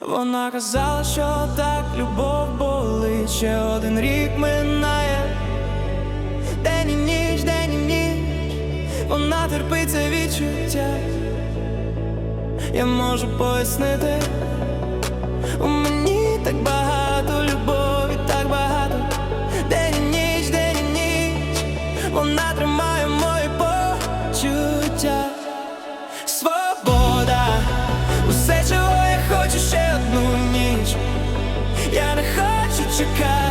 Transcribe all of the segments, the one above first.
Вона казала, що так любов болить, ще один рік минає. День і ніч, день і ніч, вона терпить це відчуття. Я можу пояснити, у мені так багато хочу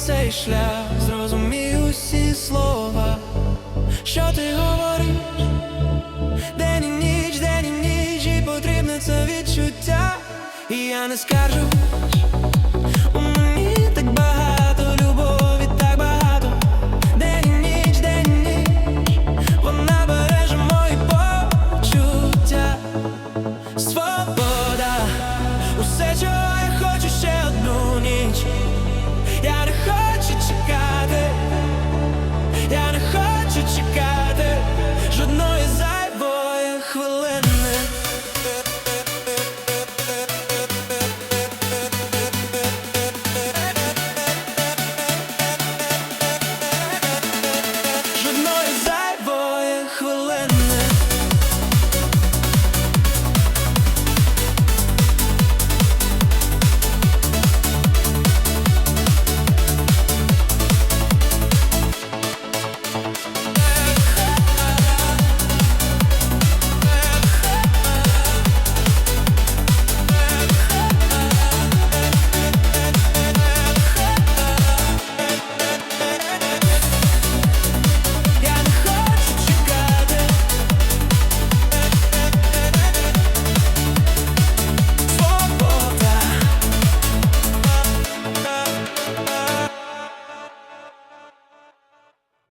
цей шлях, зрозумій усі слова, що ти говориш, день і ніч, день і ніч, і потрібне це відчуття, і я не скажу.